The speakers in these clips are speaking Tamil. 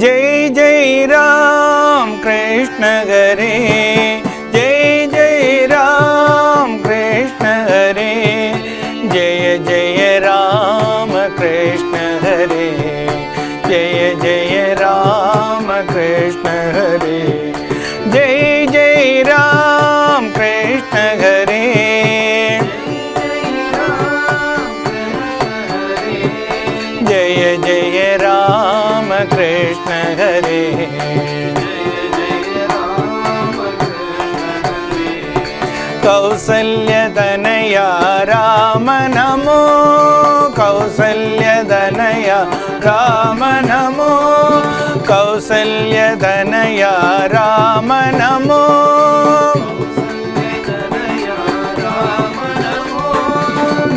जय जय राम कृष्ण हरे कौसल्यदनया राम नमो कौसल्यदनया राम नमो कौसल्यदनया राम नमो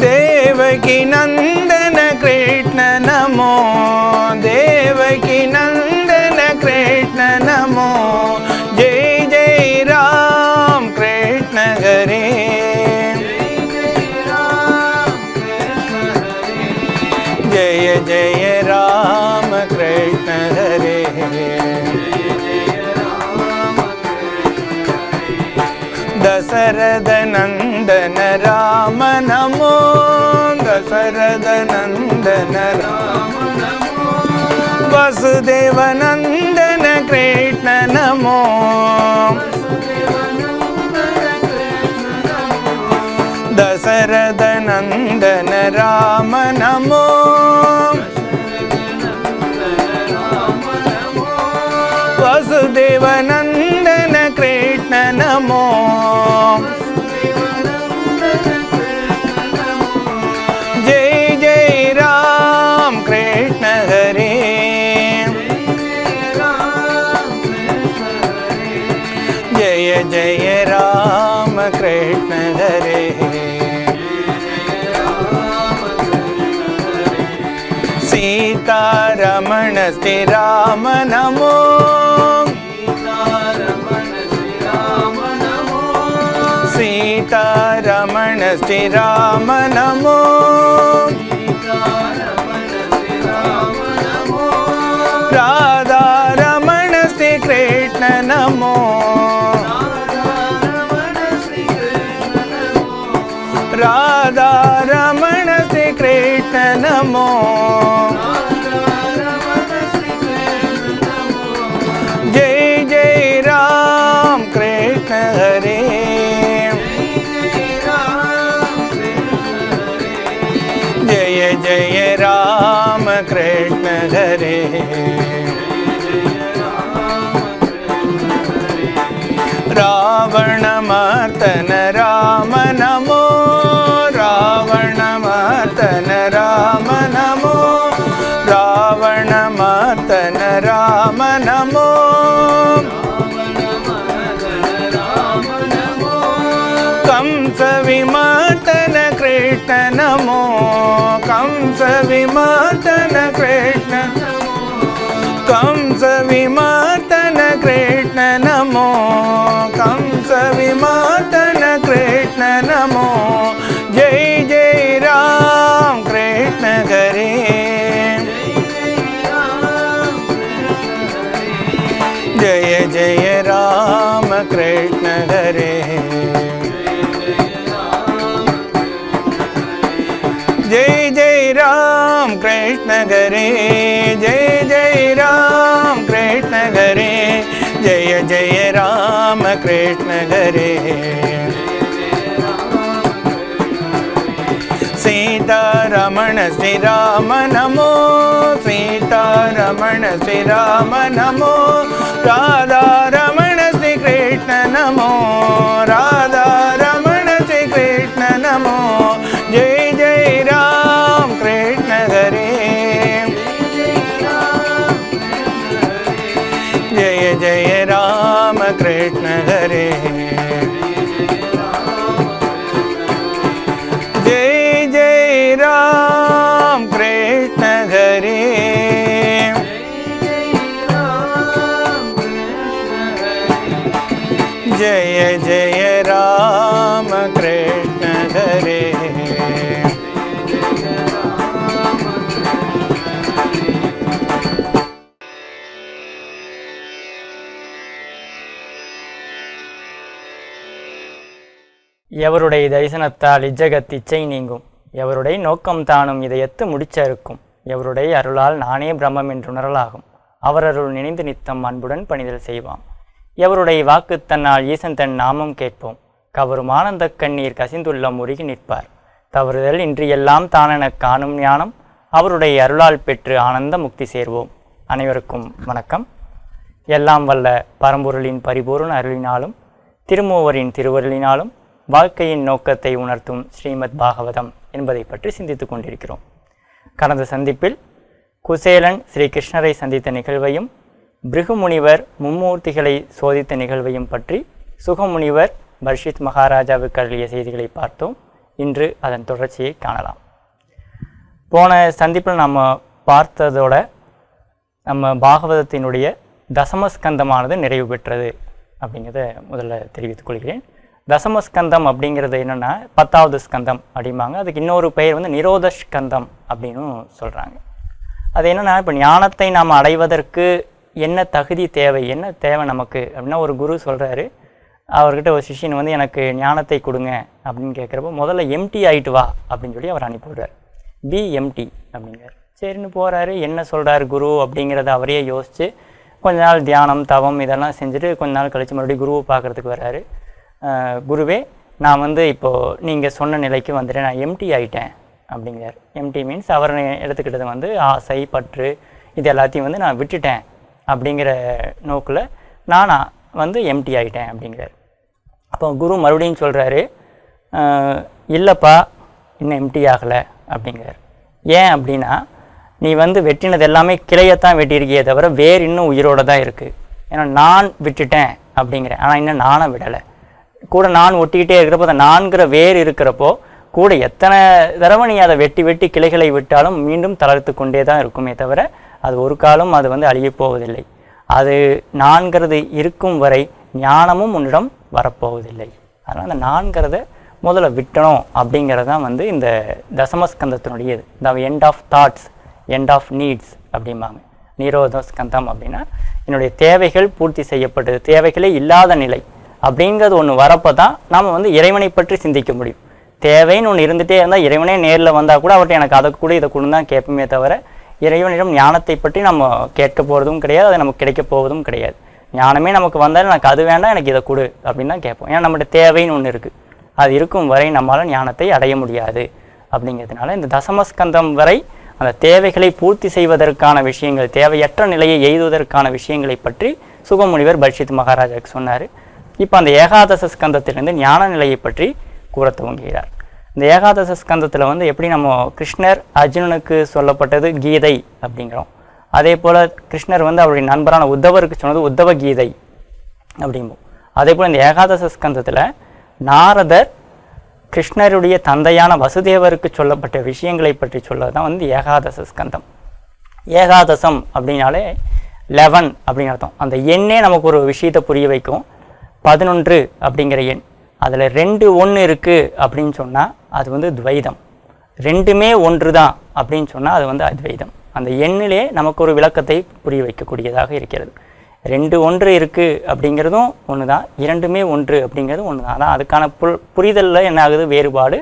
देवकी नन्दन दशरथ नन्दन राम नमो दशरथ नन्दन राम वसुदेव नन्दन कृष्ण नमो दशरथ नन्दन राम नमो वसुदेव सीता रमण राम नमो। सीता रमण नमो सीता राम नमो। Senhor. कृष्ण नमो। कंस विमातन कृष्ण नमो। जय जय राम कृष्ण करे जय जय राम कृष्ण हरे। சீதாரமண ஸ்ரீராம நமோ. சீதாரமண ஸ்ரீராம நமோ. ராதாரமண ஸ்ரீ கிருஷ்ண நமோ. ராதாரமண ஸ்ரீ கிருஷ்ண நமோ. ஜெய் ஜெய் ராம் கிருஷ்ண ஹரே. ஜெய ஜெய ராம கிருஷ்ண ஹரே. எவருடைய தரிசனத்தால் இஜகத் இச்சை நீங்கும்? எவருடைய நோக்கம் தானும் இதயத்து முடிச்சறுக்கும்? எவருடைய அருளால் நானே பிரம்மம் என்று உணரலாகும்? அவரருள் நினைந்து நித்தம் அன்புடன் பணிதல் செய்வான் எவருடைய வாக்கு தன்னால் ஈசன் தன் நாமம் கேட்போம்? கவரும் ஆனந்த கண்ணீர் கசிந்துள்ள முருகி நிற்பார். தவறுதல் இன்றியெல்லாம் தானெனக் காணும் ஞானம் அவருடைய அருளால் பெற்று ஆனந்த முக்தி சேர்வோம். அனைவருக்கும் வணக்கம். எல்லாம் வல்ல பரம்பொருளின் பரிபூர்ண அருளினாலும் திருமூவரின் திருவருளினாலும் வாழ்க்கையின் நோக்கத்தை உணர்த்தும் ஸ்ரீமத் பாகவதம் என்பதை பற்றி சிந்தித்துக் கொண்டிருக்கிறோம். கடந்த சந்திப்பில் குசேலன் ஸ்ரீ கிருஷ்ணரை சந்தித்த நிகழ்வையும் பிருகுமுனிவர் மும்மூர்த்திகளை சோதித்த நிகழ்வையும் பற்றி சுகமுனிவர் பர்ஷித் மகாராஜாவுக்கு அருளிய செய்திகளை பார்த்தோம். இன்று அதன் தொடர்ச்சியை காணலாம். போன சந்திப்பில் நம்ம பார்த்ததோட நம்ம பாகவதத்தினுடைய தசமஸ்கந்தமானது நிறைவு பெற்றது அப்படிங்கிறத முதல்ல தெரிவித்துக் கொள்கிறேன். தசமஸ்கந்தம் அப்படிங்கிறது என்னென்னா பத்தாவது ஸ்கந்தம் அப்படிம்பாங்க. அதுக்கு இன்னொரு பெயர் வந்து நிரோத ஸ்கந்தம் அப்படின்னு சொல்கிறாங்க அது என்னென்னா இப்போ ஞானத்தை நாம் அடைவதற்கு என்ன தகுதி தேவை? என்ன தேவை நமக்கு? அப்படின்னா ஒரு குரு சொல்கிறாரு அவர்கிட்ட ஒரு சிஷ்யன் வந்து எனக்கு ஞானத்தை கொடுங்க அப்படின்னு கேட்குறப்போ முதல்ல எம்டி ஆகிட்டு வா அப்படின்னு சொல்லி அவர் அனுப்பிவிடுறார். பி எம்டி அப்படிங்கிறார். சரின்னு போகிறாரு என்ன சொல்கிறாரு குரு அப்படிங்கிறத அவரே யோசித்து கொஞ்ச நாள் தியானம் தவம் இதெல்லாம் செஞ்சுட்டு கொஞ்ச நாள் கழித்து மறுபடியும் குருவை பார்க்குறதுக்கு வர்றாரு. குருவே நான் வந்து இப்போது நீங்கள் சொன்ன நிலைக்கு வந்துட்டு நான் எம்டி ஆகிட்டேன் அப்படிங்கிறார். எம்டி மீன்ஸ் அவர் எடுத்துக்கிட்டது வந்து ஆசை பற்று இது எல்லாத்தையும் வந்து நான் விட்டுட்டேன் அப்படிங்கிற நோக்கில் நானா வந்து எம்டி ஆகிட்டேன் அப்படிங்கிறார். அப்போ குரு மறுபடியும் சொல்கிறாரு இல்லைப்பா இன்னும் எம்டி ஆகலை அப்படிங்கிறார். ஏன் அப்படின்னா நீ வந்து வெட்டினது எல்லாமே கிளையத்தான் வெட்டியிருக்கியே தவிர வேறு இன்னும் உயிரோட தான் இருக்குது ஏன்னா நான் விட்டுட்டேன் அப்படிங்கிறேன். ஆனால் இன்னும் நானும் விடலை. கூட நான் ஒட்டிக்கிட்டே இருக்கிறப்போ அந்த நான்கிற வேர் இருக்கிறப்போ கூட எத்தனை தடவை நீ அதை வெட்டி வெட்டி கிளைகளை விட்டாலும் மீண்டும் தளர்த்து கொண்டே தான் இருக்குமே தவிர அது ஒரு காலம் அது வந்து அழியப் போவதில்லை. அது நான்கிறது இருக்கும் வரை ஞானமும் உன்னிடம் வரப்போவதில்லை. அதனால் அந்த நான்கிறத முதல்ல விட்டணும் அப்படிங்கிறது தான் வந்து இந்த தசமஸ்கந்தத்தினுடைய இது the end of thoughts end of needs அப்படிம்பாங்க. நீரோத ஸ்கந்தம் அப்படின்னா என்னுடைய தேவைகள் பூர்த்தி செய்யப்பட்டது தேவைகளே இல்லாத நிலை. அப்படிங்கிறது ஒன்று வரப்போ தான் நாம் வந்து இறைவனை பற்றி சிந்திக்க முடியும். தேவைன்னு ஒன்று இருந்துகிட்டே இருந்தால் இறைவனே நேரில் வந்தால் கூட அவர்கிட்ட எனக்கு அதை கூட இதை கூட தான் கேட்போமே தவிர இறைவனிடம் ஞானத்தை பற்றி நம்ம கேட்க போகிறதும் கிடையாது அது நமக்கு கிடைக்க போவதும் கிடையாது. ஞானமே நமக்கு வந்தாலும் எனக்கு அது வேண்டாம் எனக்கு இதை கொடு அப்படின்னு தான் கேட்போம். ஏன்னா நம்மகிட்ட தேவைன்னு ஒன்று இருக்குது அது இருக்கும் வரை நம்மளால் ஞானத்தை அடைய முடியாது அப்படிங்கிறதுனால இந்த தசமஸ்கந்தம் வரை அந்த தேவைகளை பூர்த்தி செய்வதற்கான விஷயங்கள் தேவையற்ற நிலையை எய்துவதற்கான விஷயங்களை பற்றி சுகமுனிவர் பட்சித் மகாராஜாவுக்கு சொன்னார். இப்போ அந்த ஏகாதச ஸ்கந்தத்திலிருந்து ஞான நிலையை பற்றி கூற துவங்குகிறார். இந்த ஏகாதச ஸ்கந்தத்தில் வந்து எப்படி நம்ம கிருஷ்ணர் அர்ஜுனனுக்கு சொல்லப்பட்டது கீதை அப்படிங்கிறோம். அதே போல் கிருஷ்ணர் வந்து அவருடைய நண்பரான உத்தவருக்கு சொன்னது உத்தவ கீதை அப்படிம்போம். அதே போல் இந்த ஏகாதச ஸ்கந்தத்தில் நாரதர் கிருஷ்ணருடைய தந்தையான வசுதேவருக்கு சொல்லப்பட்ட விஷயங்களை பற்றி சொல்வது தான் வந்து ஏகாதச ஸ்கந்தம். ஏகாதசம் அப்படின்னாலே லெவன் அப்படின்னு அர்த்தம். அந்த எண்ணே நமக்கு ஒரு விஷயத்தை புரிய வைக்கும். பதினொன்று அப்படிங்கிற எண். அதில் ரெண்டு ஒன்று இருக்குது அப்படின்னு சொன்னால் அது வந்து துவைதம். ரெண்டுமே ஒன்று தான் அப்படின்னு சொன்னால் அது வந்து அத்வைதம். அந்த எண்ணிலே நமக்கு ஒரு விளக்கத்தை புரிய வைக்கக்கூடியதாக இருக்கிறது. ரெண்டு ஒன்று இருக்குது அப்படிங்கிறதும் ஒன்று தான் இரண்டுமே ஒன்று அப்படிங்கிறதும் ஒன்று தான் அதான் அதுக்கான புல் புரிதலில் என்ன ஆகுது? வேறுபாடு.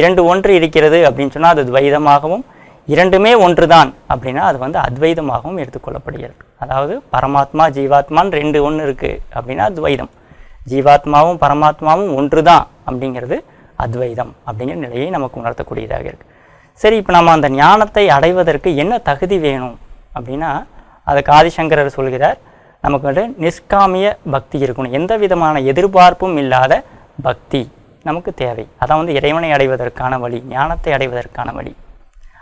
இரண்டு ஒன்று இருக்கிறது அப்படின்னு சொன்னால் அது துவைதமாகவும் இரண்டுமே ஒன்று தான் அப்படின்னா அது வந்து அத்வைதமாகவும் எடுத்துக்கொள்ளப்படுகிறது அதாவது பரமாத்மா ஜீவாத்மான்னு ரெண்டு ஒன்று இருக்குது அப்படின்னா துவைதம். ஜீவாத்மாவும் பரமாத்மாவும் ஒன்று தான் அப்படிங்கிறது அத்வைதம் அப்படிங்கிற நிலையை நமக்கு உணர்த்தக்கூடியதாக இருக்குது சரி இப்போ நம்ம அந்த ஞானத்தை அடைவதற்கு என்ன தகுதி வேணும் அப்படின்னா அதுக்கு ஆதிசங்கரர் சொல்கிறார் நமக்கு வந்து நிஷ்காமிய பக்தி இருக்கணும். எந்த விதமான எதிர்பார்ப்பும் இல்லாத பக்தி நமக்கு தேவை. அதான் வந்து இறைவனை அடைவதற்கான வழி ஞானத்தை அடைவதற்கான வழி.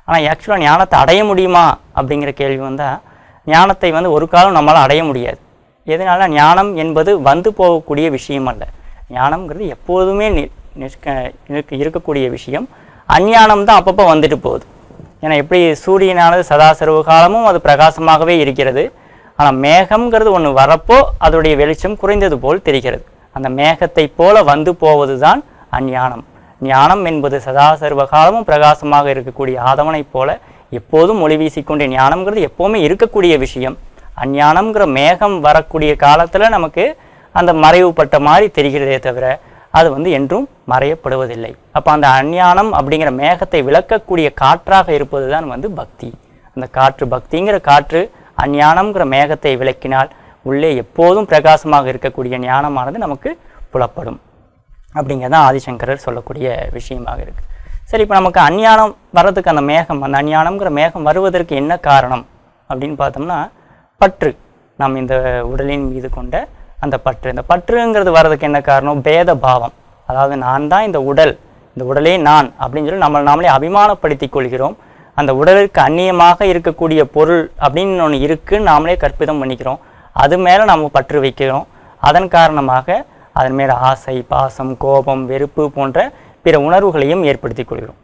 ஆனால் ஆக்சுவலாக ஞானத்தை அடைய முடியுமா அப்படிங்கிற கேள்வி வந்தால் ஞானத்தை வந்து ஒரு காலம் நம்மளால் அடைய முடியாது. எதனால? ஞானம் என்பது வந்து போகக்கூடிய விஷயம் அல்ல ஞானம்ங்கிறது எப்போதுமே நி நிற்க நிற்க- இருக்கக்கூடிய விஷயம். அஞ்ஞானம் தான் அப்பப்போ வந்துட்டு போகுது. ஏன்னா எப்படி சூரியனானது சதா சர்வ காலமும் அது பிரகாசமாகவே இருக்கிறது. ஆனால் மேகம்ங்கிறது ஒன்று வரப்போ அதோடைய வெளிச்சம் குறைந்தது போல் தெரிகிறது. அந்த மேகத்தை போல வந்து போவது தான் அஞ்ஞானம். ஞானம் என்பது சதா சர்வ காலமும் பிரகாசமாக இருக்கக்கூடிய ஆதவனைப் போல எப்போதும் ஒளி வீசிக்கொண்டே ஞானம்ங்கிறது எப்போவுமே இருக்கக்கூடிய விஷயம். அஞ்ஞானம்ங்கிற மேகம் வரக்கூடிய காலத்தில் நமக்கு அந்த மறைவுப்பட்ட மாதிரி தெரிகிறதே தவிர அது வந்து என்றும் மறையப்படுவதில்லை. அப்போ அந்த அஞ்ஞானம் அப்படிங்கிற மேகத்தை விளக்கக்கூடிய காற்றாக இருப்பது தான் வந்து பக்தி. அந்த காற்று பக்திங்கிற காற்று அஞ்ஞானம்ங்கிற மேகத்தை விளக்கினால் உள்ளே எப்போதும் பிரகாசமாக இருக்கக்கூடிய ஞானமானது நமக்கு புலப்படும். அப்படிங்கிறதான் ஆதிசங்கரர் சொல்லக்கூடிய விஷயமாக இருக்குது சரி இப்போ நமக்கு அஞ்ஞானம் வர்றதுக்கு அந்த மேகம் அந்த அஞ்ஞானம்ங்கிற மேகம் வருவதற்கு என்ன காரணம் அப்படின்னு பார்த்தோம்னா பற்று. நாம் இந்த உடலின் மீது கொண்ட அந்த பற்று. இந்த பற்றுங்கிறது வர்றதுக்கு என்ன காரணம்? பேத பாவம். அதாவது நான் தான் இந்த உடல். இந்த உடலே நான் அப்படின்னு சொல்லி நம்ம நாமளே அபிமானப்படுத்திக் கொள்கிறோம். அந்த உடலுக்கு அந்நியமாக இருக்கக்கூடிய பொருள் அப்படின்னு ஒன்று இருக்குன்னு நாமளே கற்பிதம் பண்ணிக்கிறோம். அது மேலே நம்ம பற்று வைக்கிறோம். அதன் காரணமாக அதன் மேலே ஆசை பாசம் கோபம் வெறுப்பு போன்ற பிற உணர்வுகளையும் ஏற்படுத்திக் கொள்கிறோம்.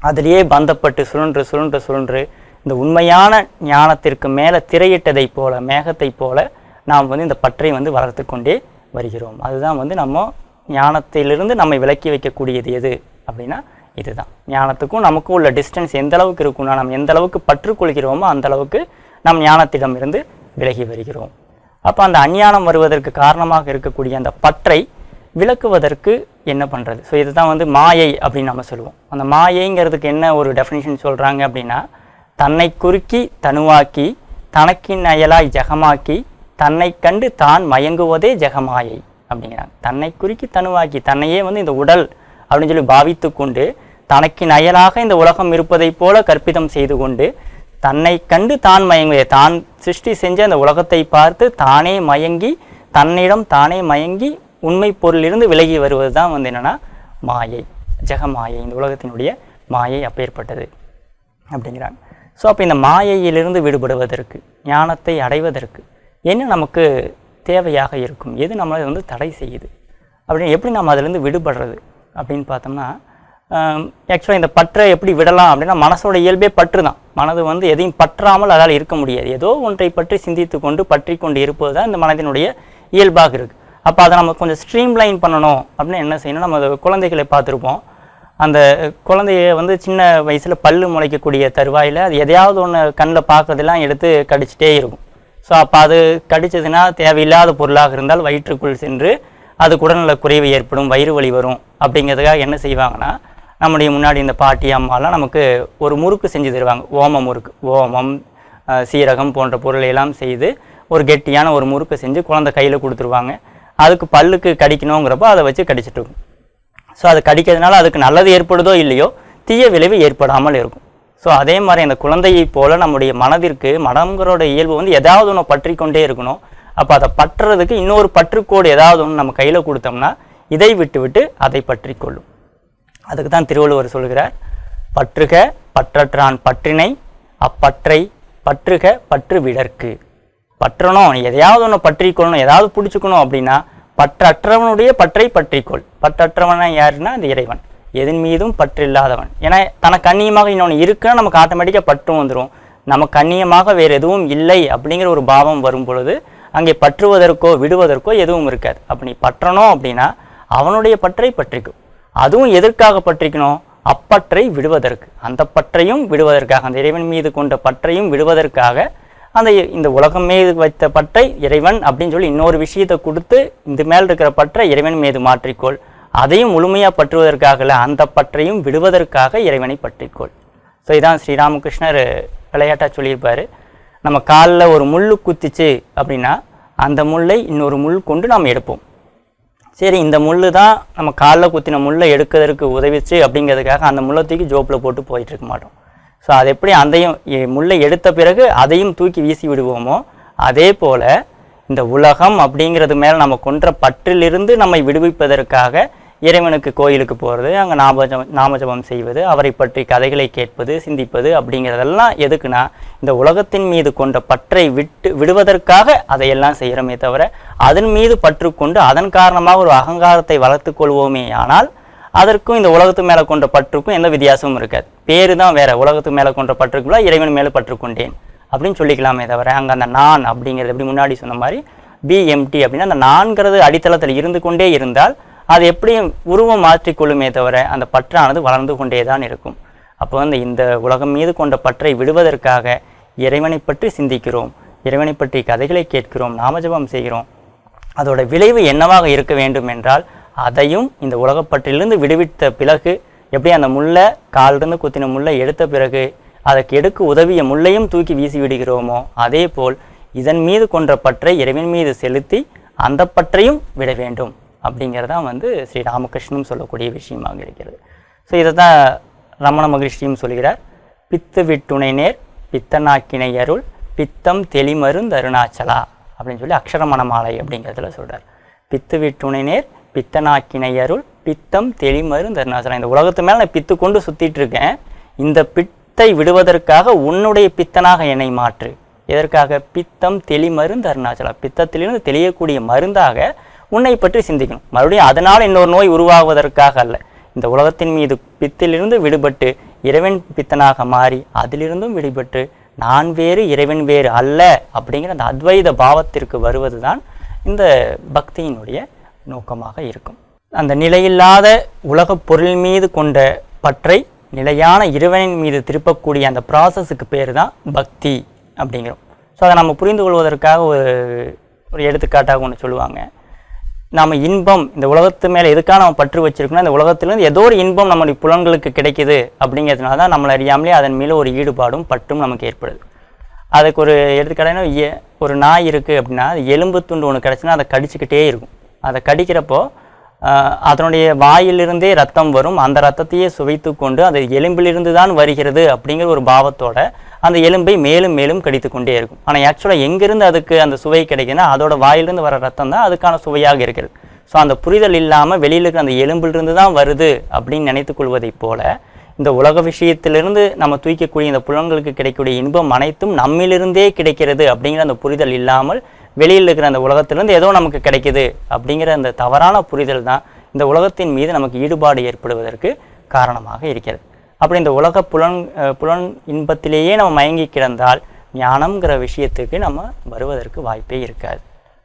அதிலேயே பந்தப்பட்டு சுழன்று சுழன்று சுழன்று இந்த உண்மையான ஞானத்திற்கு மேலே திரையிட்டதைப் போல மேகத்தைப் போல நாம் வந்து இந்த பற்றை வந்து வளர்த்து கொண்டே வருகிறோம். அதுதான் வந்து நம்ம ஞானத்திலிருந்து நம்மை விலக்கி வைக்கக்கூடியது எது அப்படின்னா இதுதான். ஞானத்துக்கும் நமக்கும் உள்ள டிஸ்டன்ஸ் எந்த அளவுக்கு இருக்கும்னா நம்ம எந்த அளவுக்கு பற்றுக்கொள்கிறோமோ அந்த அளவுக்கு நம் ஞானத்திடமிருந்து விலகி வருகிறோம். அப்போ அந்த அஞ்ஞானம் வருவதற்கு காரணமாக இருக்கக்கூடிய அந்த பற்றை விளக்குவதற்கு என்ன பண்ணுறது ஸோ இதுதான் வந்து மாயை அப்படின்னு நம்ம சொல்லுவோம். அந்த மாயைங்கிறதுக்கு என்ன ஒரு டெஃபினிஷன் சொல்கிறாங்க அப்படின்னா தன்னை குறுக்கி தனுவாக்கி தனக்கின் அயலாய் ஜெகமாக்கி தன்னை கண்டு தான் மயங்குவதே ஜெகமாயை அப்படிங்கிறாங்க. தன்னை குறுக்கி தனுவாக்கி தன்னையே வந்து இந்த உடல் அப்படின்னு சொல்லி பாவித்து கொண்டு தனக்கின் அயலாக இந்த உலகம் இருப்பதைப் போல கற்பிதம் செய்து கொண்டு தன்னை கண்டு தான் மயங்குவதே தான் சிருஷ்டி செஞ்ச அந்த உலகத்தை பார்த்து தானே மயங்கி தன்னிடம் தானே மயங்கி உண்மை பொருளிலிருந்து விலகி வருவது தான் வந்து என்னென்னா மாயை ஜெகமாயை இந்த உலகத்தினுடைய மாயை அப்பேற்பட்டது அப்படிங்கிறாங்க. ஸோ அப்போ இந்த மாயையிலிருந்து விடுபடுவதற்கு ஞானத்தை அடைவதற்கு என்ன நமக்கு தேவையாக இருக்கும்? எது நம்மளை வந்து தடை செய்யுது? அப்படின்னு எப்படி நம்ம அதிலேருந்து விடுபடுறது? அப்படின்னு பார்த்தோம்னா ஆக்சுவலாக இந்த பற்றை எப்படி விடலாம் அப்படின்னா மனசோட இயல்பே பற்று தான். மனது வந்து எதையும் பற்றாமல் அதால் இருக்க முடியாது. ஏதோ ஒன்றை பற்றி சிந்தித்து கொண்டு பற்றி கொண்டு இருப்பது தான் இந்த மனதினுடைய இயல்பாக இருக்குது அப்போ அதை நம்ம கொஞ்சம் ஸ்ட்ரீம்லைன் பண்ணணும் அப்படின்னு என்ன செய்யணும்? நம்ம குழந்தைகளை பார்த்துருப்போம். அந்த குழந்தைய வந்து சின்ன வயசில் பல் முளைக்கக்கூடிய தருவாயில் அது எதையாவது ஒன்று கண்ணில் பார்க்குறதெல்லாம் எடுத்து கடிச்சிட்டே இருக்கும். ஸோ அப்போ அது கடிச்சதுன்னா தேவையில்லாத பொருளாக இருந்தால் வயிற்றுக்குள் சென்று அது உடல்நல குறைவு ஏற்படும் வயிறு வலி வரும் அப்படிங்கிறதுக்காக என்ன செய்வாங்கன்னா நம்முடைய முன்னாடி இந்த பாட்டி அம்மாலாம் நமக்கு ஒரு முறுக்கு செஞ்சு தருவாங்க. ஓம முறுக்கு ஓமம் சீரகம் போன்ற பொருளையெல்லாம் செய்து ஒரு கெட்டியான ஒரு முறுக்கு செஞ்சு குழந்தை கையில் கொடுத்துருவாங்க. அதுக்கு பல்லுக்கு கடிக்கணுங்கிறப்போ அதை வச்சு கடிச்சிட்டு இருக்கும். ஸோ அது கடிக்கிறதுனால அதுக்கு நல்லது ஏற்படுதோ இல்லையோ தீய விளைவு ஏற்படாமல் இருக்கும். ஸோ அதே மாதிரி அந்த குழந்தையை போல் நம்முடைய மனதிற்கு மனம்ங்கிறோட இயல்பு வந்து ஏதாவது ஒன்று பற்றி கொண்டே இருக்கணும். அப்போ அதை பற்றுறதுக்கு இன்னொரு பற்றுக்கோடு ஏதாவது ஒன்று நம்ம கையில் கொடுத்தோம்னா இதை விட்டுவிட்டு அதை பற்றி கொள்ளும். அதுக்கு தான் திருவள்ளுவர் சொல்கிறார் பற்றுக பற்றற்றான் பற்றினை அப்பற்றை பற்றுக பற்று விடற்கு. பற்றணும் எதையாவது ஒன்று பற்றிக்கொள்ளணும் ஏதாவது பிடிச்சிக்கணும் அப்படின்னா பற்றற்றவனுடைய பற்றை பற்றிக்கொள். பற்றற்றவனா யாருன்னா அந்த இறைவன். எதன் மீதும் பற்று இல்லாதவன் ஏன்னா தனக்கு அந்நியமாக இன்னொன்று இருக்குன்னா நமக்கு ஆட்டோமேட்டிக்காக பற்றும் வந்துடும் நமக்கு அந்நியமாக வேறு எதுவும் இல்லை அப்படிங்கிற ஒரு பாவம் வரும் பொழுது அங்கே பற்றுவதற்கோ விடுவதற்கோ எதுவும் இருக்காது. அப்படி பற்றணும் அப்படின்னா அவனுடைய பற்றை பற்றிக்கும் அதுவும் எதற்காக பற்றிக்கணும்? அப்பற்றை விடுவதற்கு. அந்த பற்றையும் விடுவதற்காக அந்த இறைவன் மீது கொண்ட பற்றையும் விடுவதற்காக அந்த இந்த உலகம் மீது வைத்த பற்றை இறைவன் அப்படின்னு சொல்லி இன்னொரு விஷயத்தை கொடுத்து இந்த மேல் இருக்கிற பற்றை இறைவன் மீது மாற்றிக்கொள். அதையும் முழுமையாக பற்றுவதற்காக இல்லை அந்த பற்றையும் விடுவதற்காக இறைவனை பற்றிக்கொள். ஸோ இதான் ஸ்ரீராமகிருஷ்ணர் விளையாட்டாக சொல்லியிருப்பார். நம்ம காலில் ஒரு முள் குத்திச்சு அப்படின்னா அந்த முள்ளை இன்னொரு முள் கொண்டு நாம் எடுப்போம். சரி இந்த முள்ளு தான் நம்ம காலில் குத்தின முள்ளை எடுக்கிறதுக்கு உதவிச்சு அப்படிங்கிறதுக்காக அந்த முள்ளை தூக்கி ஜோப்பில் போட்டு போயிட்டு இருக்க மாட்டோம். ஸோ அது எப்படி அதையும் முல்லை எடுத்த பிறகு அதையும் தூக்கி வீசி விடுவோமோ அதே போல் இந்த உலகம் அப்படிங்கிறது மேலே நம்ம கொன்ற பற்றிலிருந்து நம்மை விடுவிப்பதற்காக இறைவனுக்கு கோயிலுக்கு போகிறது அங்கே நாமஜபம் நாமஜபம் செய்வது அவரை பற்றி கதைகளை கேட்பது சிந்திப்பது அப்படிங்கிறதெல்லாம் எதுக்குன்னா இந்த உலகத்தின் மீது கொண்ட பற்றை விட்டு விடுவதற்காக அதையெல்லாம் செய்கிறோமே தவிர அதன் மீது பற்று கொண்டு அதன் காரணமாக ஒரு அகங்காரத்தை வளர்த்து கொள்வோமே ஆனால் அதற்கும் இந்த உலகத்து மேலே கொண்ட பற்றுக்கும் எந்த வித்தியாசமும் இருக்காது. பேரு தான் வேறு உலகத்து மேலே கொண்ட பற்றுக்குள்ள இறைவன் மேலே பற்றுக்கொண்டேன். அப்படின்னு சொல்லிக்கலாமே தவிர அங்கே அந்த நான் அப்படிங்கிறது எப்படி முன்னாடி சொன்ன மாதிரி பிஎம்டி அப்படின்னா அந்த நான்கிறது அடித்தளத்தில் இருந்து கொண்டே இருந்தால் அது எப்படியும் உருவம் மாற்றிக்கொள்ளுமே தவிர அந்த பற்றானது வளர்ந்து கொண்டே தான் இருக்கும். அப்போ வந்து இந்த உலகம் மீது கொண்ட பற்றை விடுவதற்காக இறைவனை பற்றி சிந்திக்கிறோம். இறைவனை பற்றி கதைகளை கேட்கிறோம் நாமஜபம் செய்கிறோம். அதோட விளைவு என்னவாக இருக்க வேண்டும் என்றால் அதையும் இந்த உலகப்பற்றிலிருந்து விடுவித்த பிறகு எப்படி அந்த முள்ளை காலிலிருந்து குத்தின முள்ளை எடுத்த பிறகு அதற்கு எடுக்க உதவிய முள்ளையும் தூக்கி வீசி விடுகிறோமோ அதே போல் இதன் மீது கொன்ற பற்றை இறைவன் மீது செலுத்தி அந்த பற்றையும் விட வேண்டும். அப்படிங்கிறதான் வந்து ஸ்ரீ ராமகிருஷ்ணனும் சொல்லக்கூடிய விஷயமாக இருக்கிறது. ஸோ இதை தான் ரமண மகிழ்ச்சியும் சொல்கிறார். பித்து விட்டுணை நேர் பித்தனாக்கினை அருள் பித்தம் தெளிமருந்தருணாச்சலா அப்படின்னு சொல்லி அக்ஷரமணமாலை அப்படிங்கிறதுல சொல்கிறார் பித்து விட்டுணை நேர் பித்தனாக்கினையருள் பித்தம் தெளிமருந்த அருணாச்சலா இந்த உலகத்து மேலே நான் பித்து கொண்டு சுத்திட்டு இருக்கேன். இந்த பித்தை விடுவதற்காக உன்னுடைய பித்தனாக என்னை மாற்று. எதற்காக? பித்தம் தெளிமருந்து அருணாச்சலம் பித்தத்திலிருந்து தெளியக்கூடிய மருந்தாக உன்னை பற்றி சிந்திக்கணும். மறுபடியும் அதனால் இன்னொரு நோய் உருவாகுவதற்காக அல்ல. இந்த உலகத்தின் மீது பித்திலிருந்து விடுபட்டு இறைவன் பித்தனாக மாறி அதிலிருந்தும் விடுபட்டு நான் வேறு இறைவன் வேறு அல்ல அப்படிங்கிற அந்த அத்வைத பாவத்திற்கு வருவதுதான் இந்த பக்தியினுடைய நோக்கமாக இருக்கும். அந்த நிலையில்லாத உலகப் பொருள் மீது கொண்ட பற்றை நிலையான இறைவனின் மீது திருப்பக்கூடிய அந்த ப்ராசஸுக்கு பேர் தான் பக்தி அப்படிங்கிறோம். ஸோ அதை நம்ம புரிந்து கொள்வதற்காக ஒரு ஒரு எடுத்துக்காட்டாக ஒன்று சொல்லுவாங்க. நம்ம இன்பம் இந்த உலகத்து மேலே எதுக்காக நம்ம பற்று வச்சிருக்கோம்னா இந்த உலகத்துலேருந்து ஏதோ ஒரு இன்பம் நம்முடைய புலன்களுக்கு கிடைக்கிது அப்படிங்கிறதுனால தான் நம்மளை அறியாமலே அதன் மேலே ஒரு ஈடுபாடும் பற்றும் நமக்கு ஏற்படுது. அதுக்கு ஒரு எடுத்துக்காட்டான ஒரு நாய் இருக்குது அப்படின்னா அது எலும்பு துண்டு ஒன்று கிடச்சுன்னா அதை கடிச்சிக்கிட்டே இருக்கும். அதை கடிக்கிறப்போ அதனுடைய வாயிலிருந்தே ரத்தம் வரும். அந்த ரத்தத்தையே சுவைத்து கொண்டு அந்த எலும்பிலிருந்து தான் வருகிறது அப்படிங்கிற ஒரு பாவத்தோட அந்த எலும்பை மேலும் மேலும் கடித்து கொண்டே இருக்கும் ஆனால் ஆக்சுவலாக எங்கேருந்து அதுக்கு அந்த சுவை கிடைக்குதுன்னா அதோட வாயிலிருந்து வர ரத்தம் தான் அதுக்கான சுவையாக இருக்கிறது. ஸோ அந்த புரிதல் இல்லாமல் வெளியில் இருக்கிற அந்த எலும்பிலிருந்து தான் வருது அப்படின்னு நினைத்துக்கொள்வதைப் போல இந்த உலக விஷயத்திலிருந்து நம்ம தூக்கக்கூடிய இந்த புலன்களுக்கு கிடைக்கக்கூடிய இன்பம் அனைத்தும் நம்மிலிருந்தே கிடைக்கிறது அப்படிங்கிற அந்த புரிதல் இல்லாமல் வெளியில் இருக்கிற அந்த உலகத்திலேருந்து ஏதோ நமக்கு கிடைக்குது அப்படிங்கிற அந்த தவறான புரிதல் தான் இந்த உலகத்தின் மீது நமக்கு ஈடுபாடு ஏற்படுவதற்கு காரணமாக இருக்கிறது. அப்படி இந்த உலக புலன் புலன் இன்பத்திலேயே நம்ம மயங்கி கிடந்தால் ஞானம்ங்கிற விஷயத்துக்கு நம்ம வருவதற்கு வாய்ப்பே இருக்காது.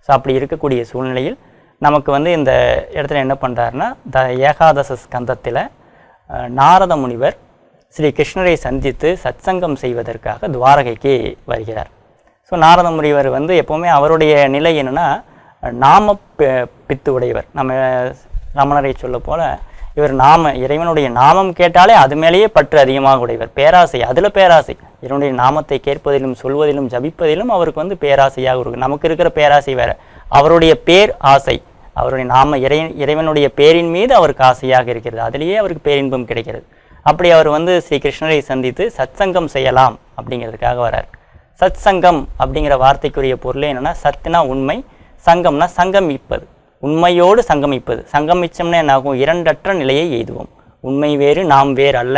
ஸோ அப்படி இருக்கக்கூடிய சூழ்நிலையில் நமக்கு வந்து இந்த இடத்துல என்ன பண்ணுறாருன்னா த ஏகாதச ஸ்கந்தத்தில் நாரத முனிவர் ஸ்ரீ கிருஷ்ணரை சந்தித்து சத்சங்கம் செய்வதற்காக துவாரகைக்கு வருகிறார். ஸோ நாரத முனிவர் வந்து எப்போவுமே அவருடைய நிலை என்னென்னா நாம பி- பித்து உடையவர் நம்ம ரமணரை சொல்ல போல் இவர் நாம இறைவனுடைய நாமம் கேட்டாலே அது மேலேயே பற்று அதிகமாக உடையவர். பேராசை அதில் பேராசை. இவனுடைய நாமத்தை கேட்பதிலும் சொல்வதிலும் ஜபிப்பதிலும் அவருக்கு வந்து பேராசையாக இருக்கும் நமக்கு இருக்கிற பேராசை வேறு. அவருடைய பேர் ஆசை. அவருடைய நாம இறை இறைவனுடைய பேரின் மீது அவருக்கு ஆசையாக இருக்கிறது. அதிலேயே அவருக்கு பேரின்பம் கிடைக்கிறது. அப்படி அவர் வந்து ஸ்ரீ கிருஷ்ணரை சந்தித்து சத்சங்கம் செய்யலாம் அப்படிங்கிறதுக்காக வரார். சத்சங்கம் அப்படிங்கிற வார்த்தைக்குரிய பொருள் என்னென்னா சத்துனா உண்மை சங்கம்னா சங்கமிப்பது. உண்மையோடு சங்கமிப்பது. சங்கமிச்சோம்னா என்னாகும்? இரண்டற்ற நிலையை எய்துவோம். உண்மை வேறு நாம் வேறு அல்ல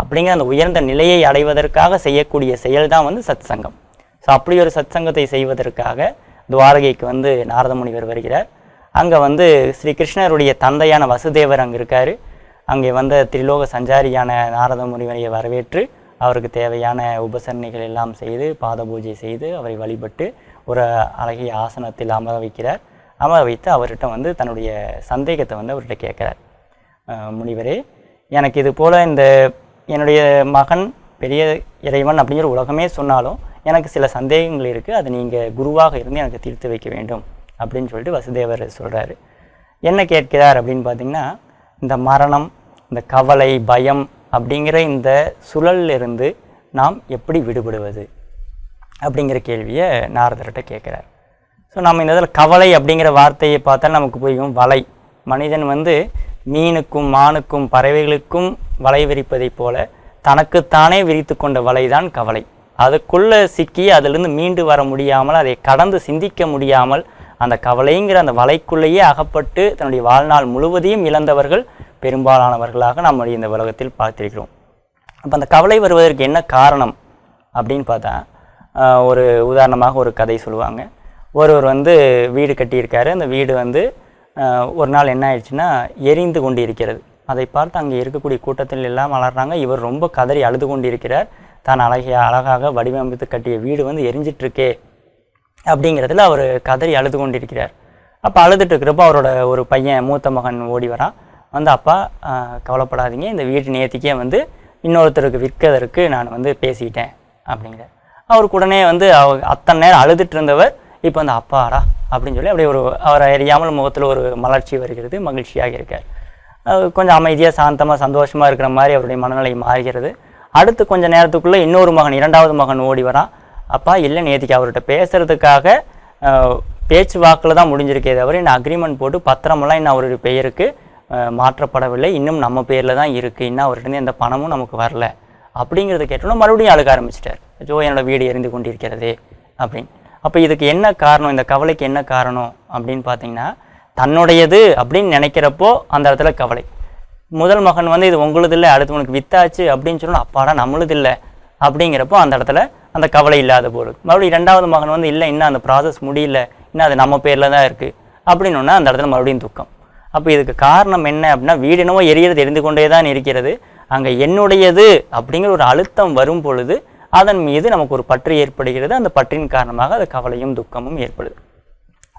அப்படிங்கிற அந்த உயர்ந்த நிலையை அடைவதற்காக செய்யக்கூடிய செயல் தான் வந்து சத்சங்கம். ஸோ அப்படி ஒரு சத்சங்கத்தை செய்வதற்காக துவாரகைக்கு வந்து நாரதமுனிவர் வருகிறார். அங்கே வந்து ஸ்ரீ கிருஷ்ணருடைய தந்தையான வசுதேவர் அங்கே இருக்கார். அங்கே வந்த திரிலோக சஞ்சாரியான நாரதமுனிவரை வரவேற்று அவருக்கு தேவையான உபசரணைகள் எல்லாம் செய்து பாத பூஜை செய்து அவரை வழிபட்டு ஒரு அழகிய ஆசனத்தில் அமர வைக்கிறார். அமர வைத்து அவர்கிட்ட வந்து தன்னுடைய சந்தேகத்தை வந்து அவர்கிட்ட கேட்குறார். முனிவரே எனக்கு இது போல் இந்த என்னுடைய மகன் பெரிய இறைவன் அப்படிங்கிற உலகமே சொன்னாலும் எனக்கு சில சந்தேகங்கள் இருக்குது அது நீங்கள் குருவாக இருந்து எனக்கு தீர்த்து வைக்க வேண்டும் அப்படின்னு சொல்லிட்டு வசுதேவர் சொல்கிறாரு என்ன கேட்கிறார் அப்படின்னு பார்த்திங்கன்னா இந்த மரணம் இந்த கவலை பயம் அப்படிங்கிற இந்த சுழல்ல இருந்து நாம் எப்படி விடுபடுவது? அப்படிங்கிற கேள்வியை நாரதர்கிட்ட கேட்குறார். ஸோ நம்ம இந்த இதில் கவலை அப்படிங்கிற வார்த்தையை பார்த்தா நமக்கு புரியும். வலை. மனிதன் வந்து மீனுக்கும் மானுக்கும் பறவைகளுக்கும் வலை விரிப்பதைப் போல தனக்குத்தானே விரித்து கொண்ட வலைதான் கவலை. அதுக்குள்ளே சிக்கி அதிலிருந்து மீண்டு வர முடியாமல் அதை கடந்து சிந்திக்க முடியாமல் அந்த கவலைங்கிற அந்த வலைக்குள்ளேயே அகப்பட்டு தன்னுடைய வாழ்நாள் முழுவதையும் இழந்தவர்கள் பெரும்பாலானவர்களாக நம்முடைய இந்த உலகத்தில் பார்த்திருக்கிறோம். அப்போ அந்த கவலை வருவதற்கு என்ன காரணம் அப்படின்னு பார்த்தா ஒரு உதாரணமாக ஒரு கதை சொல்லுவாங்க. ஒருவர் வந்து வீடு கட்டியிருக்காரு. அந்த வீடு வந்து ஒரு நாள் என்ன ஆயிடுச்சுன்னா எரிந்து கொண்டு இருக்கிறது அதை பார்த்து அங்கே இருக்கக்கூடிய கூட்டத்தில் எல்லாம் வளர்றாங்க இவர் ரொம்ப கதறி அழுது கொண்டு இருக்கிறார் தான் அழகிய அழகாக வடிவமைத்து கட்டிய வீடு வந்து எரிஞ்சிட்ருக்கே அப்படிங்கிறதுல அவர் கதறி அழுது கொண்டிருக்கிறார். அப்போ அழுதுட்டு இருக்கிறப்போ அவரோட ஒரு பையன் மூத்த மகன் ஓடி வரான். வந்து அப்பா கவலைப்படாதீங்க. இந்த வீட்டு நேத்திக்கே வந்து இன்னொருத்தருக்கு விற்கிறதற்கு நான் வந்து பேசிட்டேன் அப்படிங்கிறார் அவருக்கு உடனே வந்து அவ அத்தனை நேரம் அழுதுட்டு இருந்தவர் இப்போ வந்து அப்பாடா அப்படின்னு சொல்லி அப்படியே ஒரு அவரை அறியாமல் முகத்தில் ஒரு மலர்ச்சி வருகிறது மகிழ்ச்சியாக இருக்கார். கொஞ்சம் அமைதியாக சாந்தமாக சந்தோஷமாக இருக்கிற மாதிரி அவருடைய மனநிலை மாறுகிறது. அடுத்து கொஞ்ச நேரத்துக்குள்ளே இன்னொரு மகன் இரண்டாவது மகன் ஓடி வரான் அப்பா இல்லை நேத்திக்கு அவர்கிட்ட பேசுறதுக்காக பேச்சு வாக்கில் தான் முடிஞ்சிருக்கே தவிர இன்னும் அக்ரிமெண்ட் போட்டு பத்திரமெல்லாம் இன்னும் அவருடைய பெயருக்கு மாற்றப்படவில்லை. இன்னும் நம்ம பேரில் தான் இருக்குது இன்னும் அவர்கிட்ட எந்த பணமும் நமக்கு வரல. அப்படிங்கிறத கேட்டோன்னா மறுபடியும் அழுக ஆரம்பிச்சிட்டார். ஜோ என்னோட வீடு எரிந்து கொண்டிருக்கிறதே அப்படின்னு. அப்போ இதுக்கு என்ன காரணம்? இந்த கவலைக்கு என்ன காரணம்? அப்படின்னு பார்த்தீங்கன்னா தன்னுடையது அப்படின்னு நினைக்கிறப்போ அந்த இடத்துல கவலை. முதல் மகன் வந்து இது உங்களுது இல்லை அடுத்தவனுக்கு வித்தாச்சு அப்படின்னு சொல்லணும். அப்பாடா நம்மளுது இல்லை அப்படிங்கிறப்போ அந்த இடத்துல அந்த கவலை இல்லாத போல் மறுபடியும் ரெண்டாவது மகன் வந்து இல்லை இன்னும் அந்த ப்ராசஸ் முடியல. இன்னும் அது நம்ம பேரில் தான் இருக்குது அப்படின்னோன்னா அந்த இடத்துல மறுபடியும் துக்கம். அப்போ இதுக்கு காரணம் என்ன அப்படின்னா வீடு என்னவோ எரியறது எரிந்து கொண்டே தான் இருக்கிறது. அங்கே என்னுடையது அப்படிங்கிற ஒரு அழுத்தம் வரும் பொழுது அதன் மீது நமக்கு ஒரு பற்று ஏற்படுகிறது. அந்த பற்றின் காரணமாக அது கவலையும் துக்கமும் ஏற்படுது.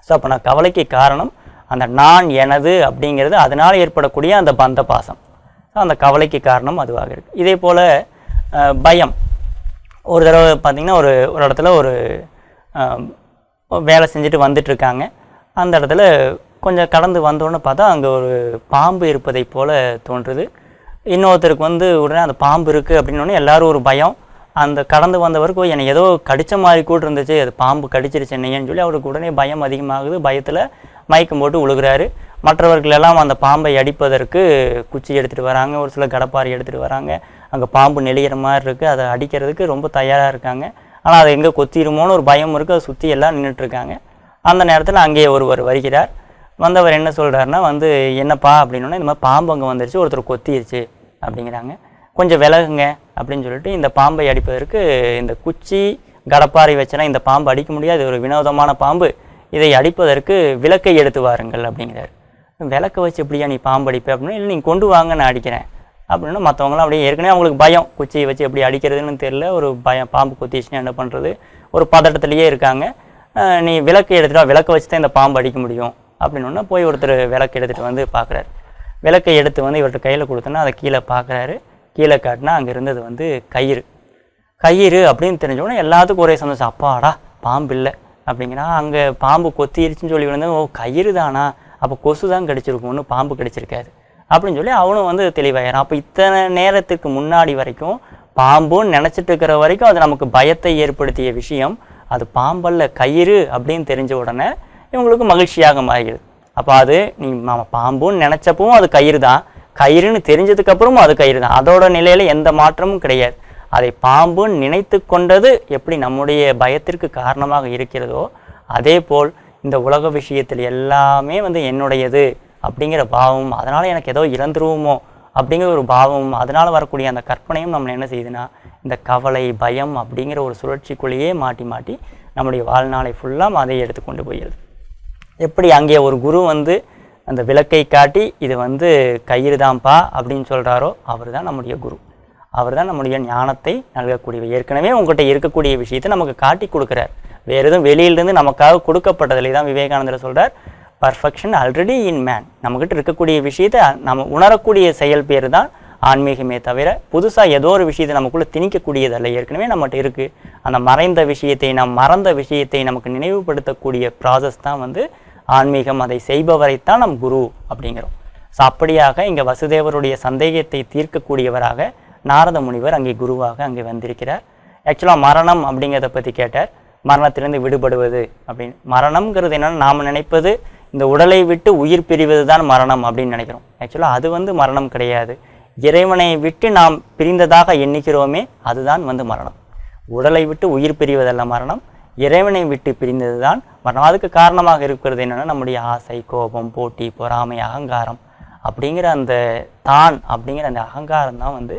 ஸோ அப்போ நான் கவலைக்கு காரணம் அந்த நான் எனது அப்படிங்கிறது அதனால் ஏற்படக்கூடிய அந்த பந்த பாசம். ஸோ அந்த கவலைக்கு காரணம் அதுவாக இருக்குது இதே போல் பயம். ஒரு தடவை பார்த்திங்கன்னா ஒரு ஒரு இடத்துல ஒரு வேலை செஞ்சுட்டு வந்துட்டுருக்காங்க அந்த இடத்துல கொஞ்சம் கடந்து வந்தோன்னு பார்த்தா அங்கே ஒரு பாம்பு இருப்பதை போல் தோன்றுது. இன்னொருத்தருக்கு வந்து உடனே அந்த பாம்பு இருக்குது அப்படின்னோடனே எல்லாரும் ஒரு பயம். அந்த கடந்து வந்தவருக்கு என்னை ஏதோ கடிச்ச மாதிரி கூட இருந்துச்சு அது பாம்பு கடிச்சிருச்சு என்னையன்னு சொல்லி அவருக்கு உடனே பயம் அதிகமாகுது. பயத்தில் மயக்கம் போட்டு விழுகிறாரு மற்றவர்கள் எல்லாம் அந்த பாம்பை அடிப்பதற்கு குச்சி எடுத்துகிட்டு வராங்க ஒரு சில கடப்பாரி எடுத்துகிட்டு வராங்க. அங்கே பாம்பு நெளிகிற மாதிரி இருக்குது அதை அடிக்கிறதுக்கு ரொம்ப தயாராக இருக்காங்க. ஆனால் அது எங்கே கொத்திருமோன்னு ஒரு பயம் இருக்குது அதை சுற்றி எல்லாம் நின்றுட்டுருக்காங்க அந்த நேரத்தில் அங்கே ஒருவர் வருகிறார். வந்தவர் என்ன சொல்கிறாருன்னா வந்து என்னப்பா? அப்படின்னா இந்த மாதிரி பாம்பு அங்கே வந்துருச்சு ஒருத்தர் கொத்திருச்சு அப்படிங்கிறாங்க. கொஞ்சம் விலகுங்க அப்படின்னு சொல்லிட்டு இந்த பாம்பை அடிப்பதற்கு இந்த குச்சி கடப்பாறை வச்சனா இந்த பாம்பு அடிக்க முடியாது ஒரு வினோதமான பாம்பு. இதை அடிப்பதற்கு விளக்கை எடுத்து வாருங்கள் அப்படிங்கிறாரு. விளக்கை வச்சு எப்படியா நீ பாம்பு அடிப்ப? அப்படின்னு இல்லை நீங்கள் கொண்டு வாங்க நான் அடிக்கிறேன். அப்படின்னா மற்றவங்களாம் அப்படியே ஏற்கனவே அவங்களுக்கு பயம் குச்சியை வச்சு எப்படி அடிக்கிறதுன்னு தெரியல ஒரு பயம் பாம்பு குத்திச்சுன்னா என்ன பண்ணுறது ஒரு பதட்டத்துலேயே இருக்காங்க. நீ விளக்கு எடுத்துட்டு விளக்கை வச்சு தான் இந்த பாம்பு அடிக்க முடியும். அப்படின்னு போய் ஒருத்தர் விளக்கு எடுத்துகிட்டு வந்து பார்க்குறாரு விளக்கை எடுத்து வந்து இவர்கிட்ட கையில் கொடுத்தோன்னா அதை கீழே பார்க்குறாரு கீழே காட்டினா அங்கே இருந்தது வந்து கயிறு. கயிறு அப்படின்னு தெரிஞ்ச உடனே எல்லாத்துக்கும் ஒரே சந்தோஷம். அப்பாடா பாம்பு இல்லை. அப்படிங்கிறா அங்கே பாம்பு கொத்திருச்சுன்னு சொல்லி விழுந்தது ஓ கயிறு தானா அப்போ கொசு தான் கிடச்சிருக்கும் ஒன்று பாம்பு கிடச்சிருக்காது. அப்படின்னு சொல்லி அவனும் வந்து தெளிவாயிறான். அப்போ இத்தனை நேரத்துக்கு முன்னாடி வரைக்கும் பாம்புன்னு நினச்சிட்டு இருக்கிற வரைக்கும் அது நமக்கு பயத்தை ஏற்படுத்திய விஷயம். அது பாம்பல்ல கயிறு அப்படின்னு தெரிஞ்ச உடனே இவங்களுக்கு மகிழ்ச்சியாக மாறிடுது. அப்போ அது நீ நம்ம பாம்புன்னு நினச்சப்பவும் அது கயிறு தான் கயிறுன்னு தெரிஞ்சதுக்கப்புறமும் அது கயிறு தான் அதோட நிலையில் எந்த மாற்றமும் கிடையாது. அதை பாம்புன்னு நினைத்து கொண்டது எப்படி நம்முடைய பயத்திற்கு காரணமாக இருக்கிறதோ அதே போல் இந்த உலக விஷயத்தில் எல்லாமே வந்து என்னுடையது அப்படிங்கிற பாவமும் அதனால் எனக்கு ஏதோ இறந்துருவோமோ அப்படிங்கிற ஒரு பாவமும் அதனால் வரக்கூடிய அந்த கற்பனையும் நம்மளை என்ன செய்யுதுன்னா இந்த கவலை பயம் அப்படிங்கிற ஒரு சுழற்சிக்குள்ளேயே மாட்டி மாட்டி நம்முடைய வாழ்நாளை ஃபுல்லாக அதை எடுத்து கொண்டு போயிடுது. எப்படி அங்கே ஒரு குரு வந்து அந்த விளக்கை காட்டி இது வந்து கயிறு தான்ப்பா அப்படின்னு சொல்கிறாரோ அவர் தான் நம்முடைய குரு. அவர் தான் நம்முடைய ஞானத்தை நல்கக்கூடியவர் ஏற்கனவே உங்கள்கிட்ட இருக்கக்கூடிய விஷயத்தை நமக்கு காட்டி கொடுக்குறார். வேறு எதுவும் வெளியிலிருந்து நமக்காக கொடுக்கப்பட்டதில்லை தான் விவேகானந்தர் சொல்கிறார் பர்ஃபெக்ஷன் ஆல்ரெடி இன் மேன் நம்மக்கிட்ட இருக்கக்கூடிய விஷயத்தை நம்ம உணரக்கூடிய செயல் பேர் தான் ஆன்மீகமே தவிர புதுசாக ஏதோ ஒரு விஷயத்தை நமக்குள்ளே திணிக்கக்கூடியதல்ல ஏற்கனவே நம்மகிட்ட இருக்குது அந்த மறைந்த விஷயத்தை நாம் மறந்த விஷயத்தை நமக்கு நினைவுபடுத்தக்கூடிய ப்ராசஸ் தான் வந்து ஆன்மீகம். அதை செய்பவரைத்தான் நம் குரு அப்படிங்கிறோம். ஸோ அப்படியாக இங்கே வசுதேவருடைய சந்தேகத்தை தீர்க்கக்கூடியவராக நாரத முனிவர் அங்கே குருவாக அங்கே வந்திருக்கிறார். ஆக்சுவலாக மரணம் அப்படிங்கிறத பற்றி கேட்டார். மரணத்திலிருந்து விடுபடுவது அப்படின்னு. மரணம்ங்கிறது என்னன்னா நாம் நினைப்பது இந்த உடலை விட்டு உயிர் பிரிவது தான் மரணம் அப்படின்னு நினைக்கிறோம். ஆக்சுவலாக அது வந்து மரணம் கிடையாது. இறைவனை விட்டு நாம் பிரிந்ததாக எண்ணிக்கிறோமே அதுதான் வந்து மரணம். உடலை விட்டு உயிர் பிரிவதல்ல மரணம் இறைவனை விட்டு பிரிந்தது தான் மரணம். அதுக்கு காரணமாக இருக்கிறது என்னென்னா நம்முடைய ஆசை கோபம் போட்டி பொறாமை அகங்காரம் அப்படிங்கிற அந்த தான் அப்படிங்கிற அந்த அகங்காரம் தான் வந்து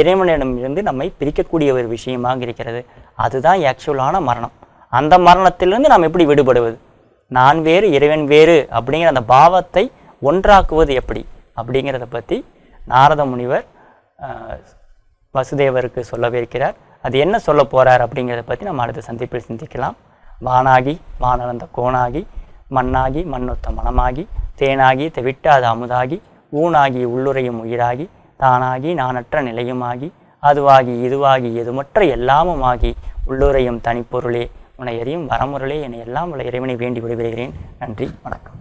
இறைவனிடமிருந்து நம்மை பிரிக்கக்கூடிய ஒரு விஷயமாக இருக்கிறது. அதுதான் ஆக்சுவலான மரணம். அந்த மரணத்திலிருந்து நாம் எப்படி விடுபடுவது? நான் வேறு இறைவன் வேறு அப்படிங்கிற அந்த பாவத்தை ஒன்றாக்குவது எப்படி அப்படிங்கிறத பற்றி நாரத முனிவர் வசுதேவருக்கு வசுதேவருக்கு சொல்லவிருக்கிறார் அது என்ன சொல்ல போகிறார் அப்படிங்கிறத பற்றி நம்ம அடுத்த சந்திப்பில் சிந்திக்கலாம். வானாகி வானளந்த கோணாகி மண்ணாகி மண்ணொத்த மனமாகி தேனாகி தெவிட்டாத அமுதாகி ஊனாகி உள்ளுரையும் உயிராகி தானாகி நானற்ற நிலையுமாகி அதுவாகி இதுவாகி எதுமற்ற எல்லாமுமாகி உள்ளுரையும் தனிப்பொருளே உன்னை எரியும் வரமுருளே என எல்லாம் உள்ள இறைவனை வேண்டி விடைபெறுகிறேன் நன்றி வணக்கம்.